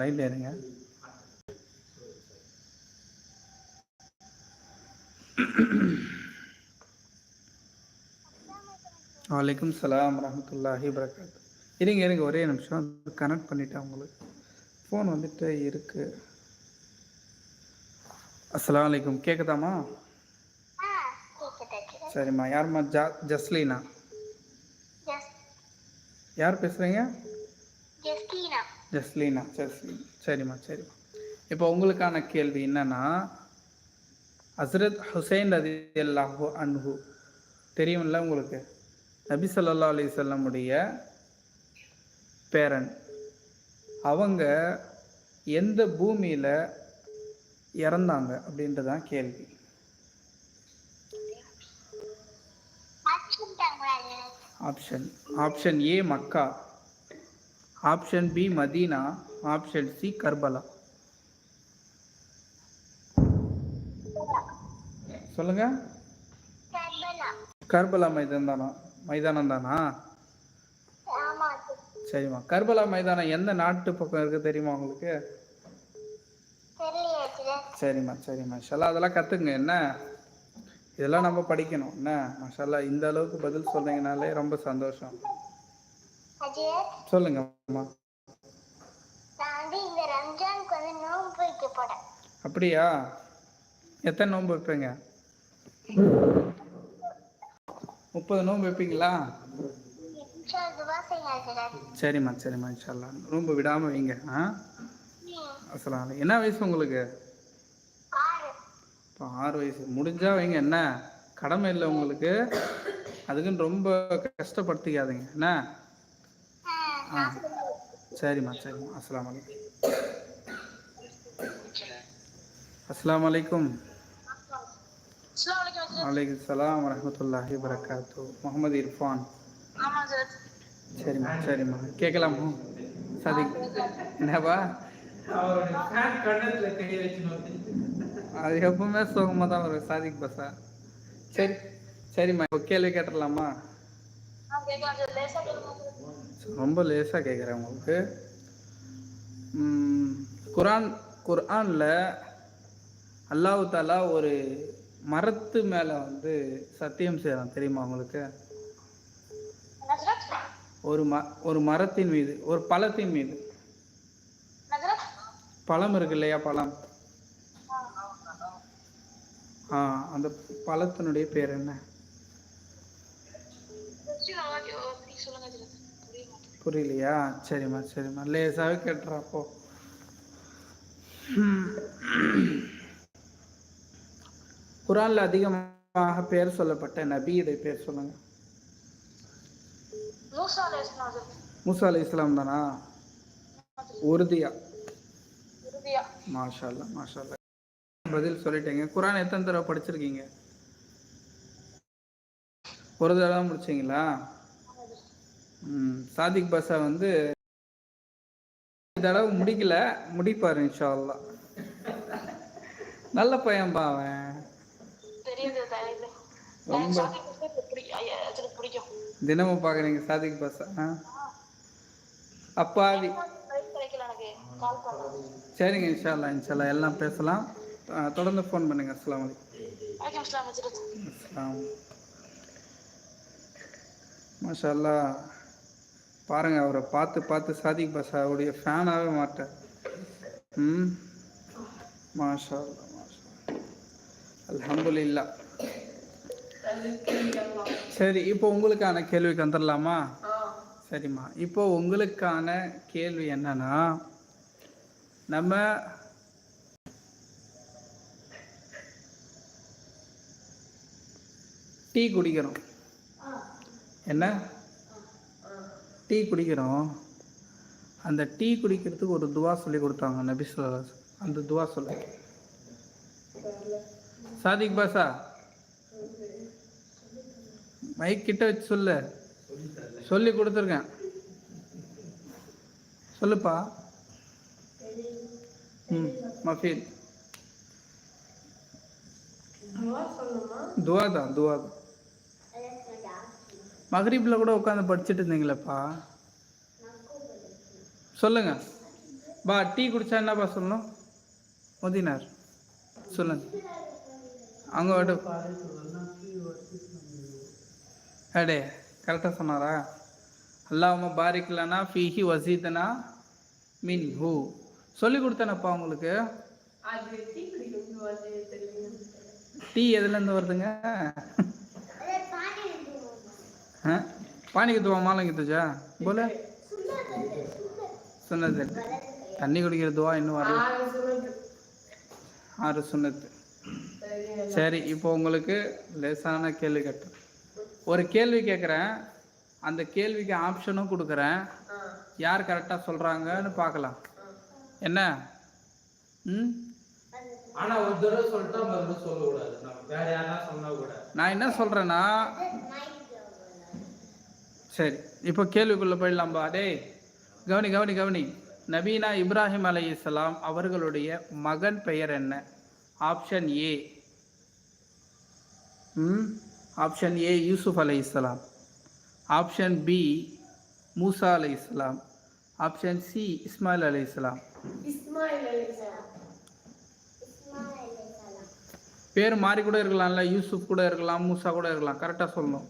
லைன்ல இருங்க. வலைக்கும் சலாம் ரஹமத்துல்லாஹி வரகாத்து இருங்க இருங்க ஒரே நிமிஷம். கனெக்ட் பண்ணிட்டேன் உங்களுக்கு. ஃபோன் வந்துட்டு இருக்கு. கேட்குதாம்மா ஆ கேக்குது சரிம்மா. யாரும்மா? ஜா ஜஸ்லீனா? ஜஸ் யார் பேசுகிறீங்க ஜஸ்லீனா ஜஸ்லீன். சரிம்மா சரிம்மா. இப்போ உங்களுக்கான கேள்வி என்னன்னா ஹஸ்ரத் ஹுசைன் ரதி அல்லாஹு அன்ஹு. தெரியும்ல உங்களுக்கு? நபி ஸல்லல்லாஹு அலைஹி வஸல்லமுடைய பேரன். அவங்க எந்த பூமியில் இறந்தாங்க அப்படின்றதான் கேள்வி. ஆச்சுட்டாங்களா option option A Mecca. Option B Medina option C Karbala. சொல்லுங்க. கர்பலா. மைதானம் தானா? மைதானம் தானா? சரிம்மா. கர்பலா மைதானம் எந்த நாட்டு பக்கம் இருக்கு தெரியுமா உங்களுக்கு? சரிம்மா சரிம்மா. ஷல்லா அதெல்லாம் கற்றுக்குங்க என்ன? இதெல்லாம் நம்ம படிக்கணும். என்ன? மஷாலா இந்த அளவுக்கு பதில் சொன்னீங்கனாலே ரொம்ப சந்தோஷம். சொல்லுங்க அப்படியா? எத்தனை நோன்பு வைப்பீங்க? முப்பது நோன்பு வைப்பீங்களா? சரிம்மா சரிம்மா இன்ஷால்லா நோன்பு விடாமல் வைங்க ஆ? அலைக்கும். என்ன வயசு உங்களுக்கு? இப்போ ஆறு வயசு. முடிஞ்சா வைங்க என்ன? கடமை இல்லை உங்களுக்கு. அதுக்குன்னு ரொம்ப கஷ்டப்படுத்திக்காதீங்க என்ன? ஆ. சரிம்மா சரிம்மா. அஸ்ஸலாமு அலைக்கும். அஸ்ஸலாமு அலைக்கும். வலைக்கும் சலாம் வரமத்துல்லாஹி வரகாத்து முகமது இர்ஃபான். சரிம்மா சரிம்மா. கேட்கலாமா? சதிக் என்னப்பா? அது எப்பவுமே சுகமாக தான் வரும் சாதிக் பஸ்ஸா சரி சரிம்மா. இப்போ கேள்வி கேட்டுடலாமா? ரொம்ப லேசாக கேட்குறேன் உங்களுக்கு. குரான் குர்ஆன் குர்ஆனில் அல்லாஹ் தாலா ஒரு மரத்து மேலே வந்து சத்தியம் செய்கிறான் தெரியுமா உங்களுக்கு? ஒரு ம ஒரு மரத்தின் மீது ஒரு பழத்தின் மீது. பழம் இருக்கு இல்லையா பழம்? ஆ அந்த பழத்தினுடைய பேர் என்ன? புரியலையா? சரிம்மா சரிம்மா. லேசாகவே கேட்டுறா அப்போ. குரான்ல அதிகமாக பேர் சொல்லப்பட்ட நபியுடைய பேர் சொல்லுங்க. மூசா அலி இஸ்லாம் தானா? உறுதியா? மாஷா அல்லா மாஷா அல்லா பதில் சொல்லிட்டீங்க. குரான் எத்தனை தடவை படிச்சிருக்கீங்க? ஒரு தடவை முடிச்சிங்களா? சாதிக் பாஷா வந்து தடவை முடிக்கல முடிப்பாரு இன்ஷா அல்லாஹ் நல்ல பையன்பா அவன். ரொம்ப. தினமும் பார்க்குறீங்க சாதிக் பாஷா அப்பாவி. சரிங்க இன்ஷா அல்லாஹ் இன்ஷா அல்லாஹ் எல்லாம் பேசலாம். தொடர்ந்து ஃபோன் பண்ணுங்க அஸ்ஸலாமு அலைக்கும். அஸ்ஸலாம் மாஷா பாருங்க அவரை பார்த்து பார்த்து சாதிக் பாஷாவுடைய ஃபேனாகவே மாட்டேன் ம்? மாஷா அல்லாஹ் மாஷா அல்ஹம்துலில்லாஹ். சரி இப்போ உங்களுக்கான கேள்விக்கு வந்துடலாமா சரிம்மா. இப்போ உங்களுக்கான கேள்வி என்னன்னா நம்ம டீ குடிக்கிறோம். என்ன? டீ குடிக்கிறோம். அந்த டீ குடிக்கிறதுக்கு ஒரு துவா சொல்லி கொடுத்தாங்க நபி வஸல்லம். அந்த துவா சொல்லு. சாதிக் பாஷா? மைக் கிட்ட வச்சு சொல்லு. சொல்லி கொடுத்துருக்கேன். சொல்லுப்பா. ம் மஃபீத் துவா தான் துவா தான். மகரீப்ல கூட உட்காந்து படிச்சுட்டு இருந்தீங்களேப்பா. சொல்லுங்க. பா டீ குடிச்சா என்னப்பா சொல்லணும்? மோதினார். சொல்லுங்க. அவங்க அடே கரெக்டாக சொன்னாரா? அல்லாம பாரிக்கலனா ஃபீஹி வசீதனா மின் ஹூ சொல்லி கொடுத்தேனப்பா உங்களுக்கு. டீ எதுலேருந்து வருதுங்க? பானிக்கு துவா மாலங்க துஜா போல. சுண்ணது தண்ணி குடிக்கிற துவா இன்னும் வரல. ஆறு சுண்ணத்து. சரி இப்போ உங்களுக்கு லேசான கேள்வி கேட்டேன். ஒரு கேள்வி கேட்குறேன் அந்த கேள்விக்கு ஆப்ஷனும் கொடுக்குறேன். யார் கரெக்டாக சொல்கிறாங்கன்னு பார்க்கலாம். என்ன? ம்? ஆனா ஒரு தடவை சொல்லிட்டா மறுபடியும் சொல்லக்கூடாது. நான் என்ன சொல்கிறேன்னா சரி இப்போ கேள்விக்குள்ளே போயிடலாம்பா டேய் கவனி கவனி கவனி. நபீனா இப்ராஹிம் அலைஹிஸ்ஸலாம் அவர்களுடைய மகன் பெயர் என்ன? Option A. ம்? ஆப்ஷன் ஏ யூசுப் அலைஹிஸ்ஸலாம். ஆப்ஷன் பி மூசா அலைஹிஸ்ஸலாம். ஆப்ஷன் சி இஸ்மாயில் இஸ்மாயில் அலைஹிஸ்ஸலாம். பேர் மாறி கூட இருக்கலாம்ல யூசுப் கூட இருக்கலாம் மூசா கூட இருக்கலாம். கரெக்டாக சொல்லணும்.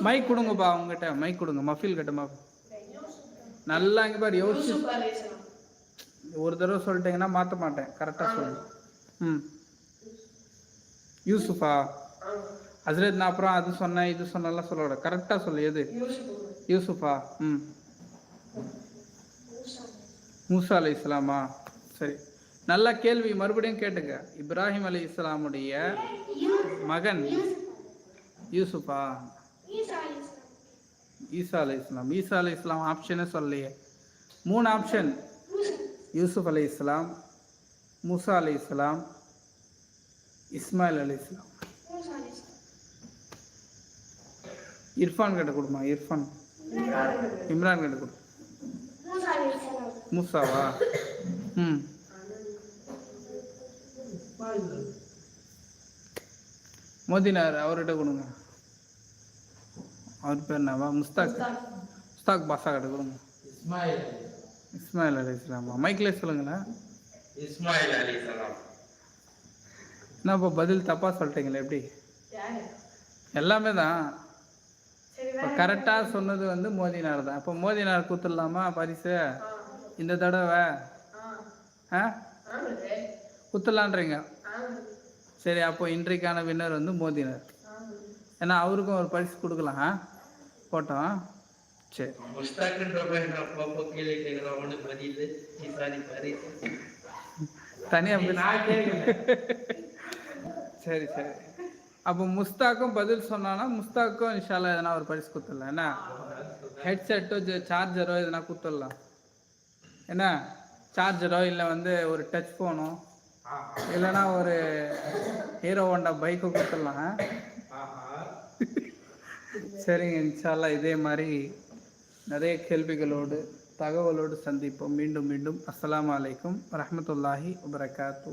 மைக் கொடுங்கப்பா அவங்ககிட்ட மைக் கொடுங்க மஃபில் கிட்ட மஃப். நல்லா இங்கே பாரு யோசிச்சு ஒரு தடவை சொல்லிட்டீங்கன்னா மாற்ற மாட்டேன். கரெக்டாக சொல்லு. ம். யூசுஃபா. ஆ ஹஸ்ரத் நான் அப்புறம் அது சொன்னேன் இது சொன்னலாம் சொல்லக்கூடாது கரெக்டாக சொல்லு எது? யூசுஃபா. ம். மூசா அலை இஸ்லாமா சரி. நல்ல கேள்வி மறுபடியும் கேட்டுங்க. இப்ராஹிம் அலி இஸ்லாமுடைய மகன் யூசுஃபா. ஈசா அலை இஸ்லாம் ஈசா அலை இஸ்லாம் ஆப்ஷனே சொல்லலையே. மூணு ஆப்ஷன் யூசுப் அலை இஸ்லாம் மூசா அலை இஸ்லாம் இஸ்மாயில் அலி இஸ்லாம் இர்ஃபான் கிட்ட கொடுமா இர்ஃபான். இம்ரான் கிட்ட கொடு. மூசாவா? ம். மோதினார் அவர்கிட்ட கொடுங்க. அவர் பேர் என்னவா முஸ்தாக் முஸ்தாக் பாஷா கிட்ட கொடுங்க இஸ்மாயில் இஸ்மாயில் அலி இஸ்லாமா மைக்கிலே சொல்லுங்களேன் இஸ்மாயில் அலி சலாம் என்னப்பா பதில் தப்பாக சொல்லிட்டீங்களே எப்படி எல்லாமே தான் இப்போ கரெக்டாக சொன்னது வந்து மோதினார் தான் இப்போ மோதினார் கூத்துடலாமா பரிசு இந்த தடவை ஆ குத்தலான்றீங்க சரி அப்போ இன்றைக்கான வின்னர் வந்து மோதினார் ஏன்னா அவருக்கும் ஒரு பரிசு கொடுக்கலாம் ஆ? போட்டோம். சரி. தனியாக சரி சரி. அப்போ முஸ்தாக்கும் பதில் சொன்னானா? முஸ்தாக்கும் இன்ஷால்லா எதனா ஒரு பரிசு கொடுத்துடலாம். என்ன? ஹெட்செட்டோ சார்ஜரோ எதனா கொடுத்துடலாம். என்ன? சார்ஜரோ இல்லை வந்து ஒரு டச் ஃபோனோ இல்லைன்னா ஒரு ஹீரோ ஹோண்டா பைக்கோ கொடுத்துடலாம். சரிங்க இன்ஷால்லா இதே மாதிரி நிறைய கேள்விகளோடு தகவலோடு சந்திப்போம். மீண்டும் மீண்டும். அஸ்லாம் அலைக்கும் வரஹ்மத்துல்லாஹி வபரகாத்து.